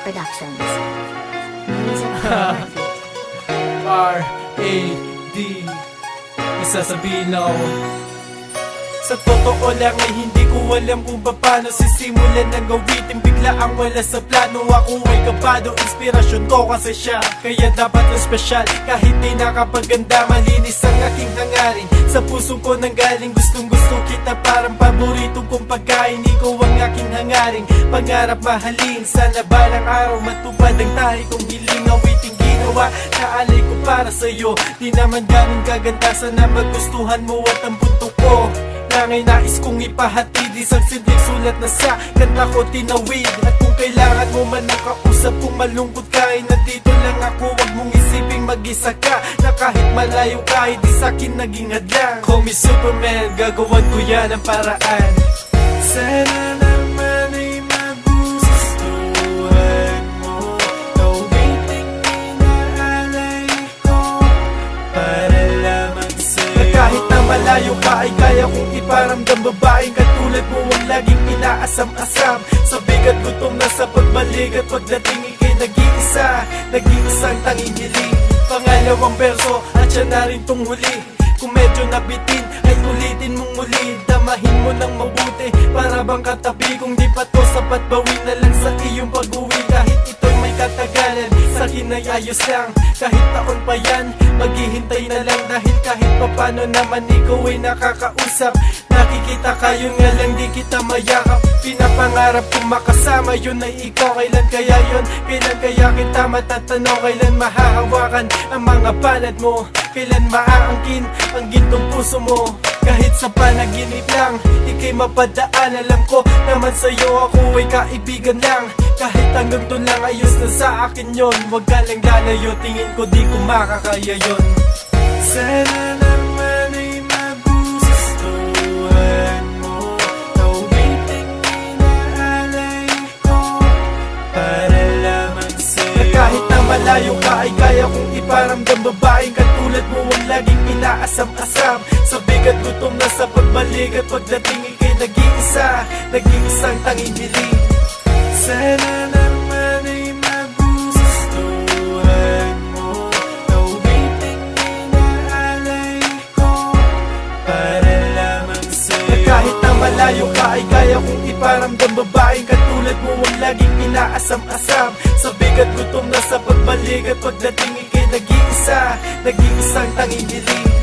Productions. R-A-D Masasabihin ako Sa totoo lang ay hindi ko alam kung paano Sisimulan ng gawitin. Bigla ang wala sa plano. Ako ay kabado, inspirasyon ko kasi siya. Kaya dapat yung special. Kahit di nakapaganda Malinis ang aking hangarin Sa puso ko nang galing gustong gusto kita Parang paborito kong pagkain. Ikaw ang aking hangarin Pangarap mahalin. Sana balang araw matupad ang tahi kong hiling. Awiting ginawa Naalay ko para sa'yo. Di naman ganun kaganda Sana magustuhan mo at ang punto ko. Langay nais kong ipahatid Isang sindig sulat na sa kanta ko tinawid. At kung kailangan mo man ng kausap Kung malungkot ka ay nandito lang ako Huwag mong isiping mag-isa ka. Na kahit malayo ka ay di sa'kin naging hadlang Call me Superman Gagawan ko yan ang paraan. Sana naman ay magustuhan mo. Kawiting inaalay ko Para lamang sa'yo. Na kahit malayo ka ay kaya kong iparamdam. Babaeng katulad mo ang laging inaasam-asam. Sa bigat gutom na sa pagbalik At pagdating ikay nag-iisa Nag-iisang tanging hiling Pangalawang verso at siya na rin tong huli. Kung medyo nabitin ay ulitin mong muli. Damahin mo ng mabuti para bang katabi. Kung di pa to sapat bawin na lang sa iyong pag-uwi. Kahit ito'y may katagalan sa akin ay lang Kahit taon pa yan maghihintay na lang Dahil kahit papano naman ikaw ay nakakausap Nakikita kayo nga lang di kita mayakap Pinapangarap kong makasama yun ay ikaw Kailan kaya yun? Kailan kaya kita matatanong? Kailan mahahawakan ang mga palad mo? Kailan maaangkin ang gintong puso mo? Kahit sa panaginip lang Ika'y mapadaan. Alam ko naman sa'yo ako ay kaibigan lang. Kahit hanggang doon lang ayos na sa akin yon Huwag ka lang lalayo Tingin ko di ko makakaya yon Sana naman malayo ka ay kaya kong iparamdam. Babaeng katulad mo ang laging inaasam-asam. Sa bigat gutom na sa pagbalik At pagdating ikay nag-iisa. Nag-iisang tanging hiling Sana naman ay magustuhan mo. Kawiting inaalay ko Para lamang sa'yo. Na kahit na malayo ka ay kaya kong iparamdam. Babaeng katulad mo ang laging inaasam-asam. Sa bigat gutom na sa pagbalik At pagdating ikay nag-iisa Nag-iisang tanging hiling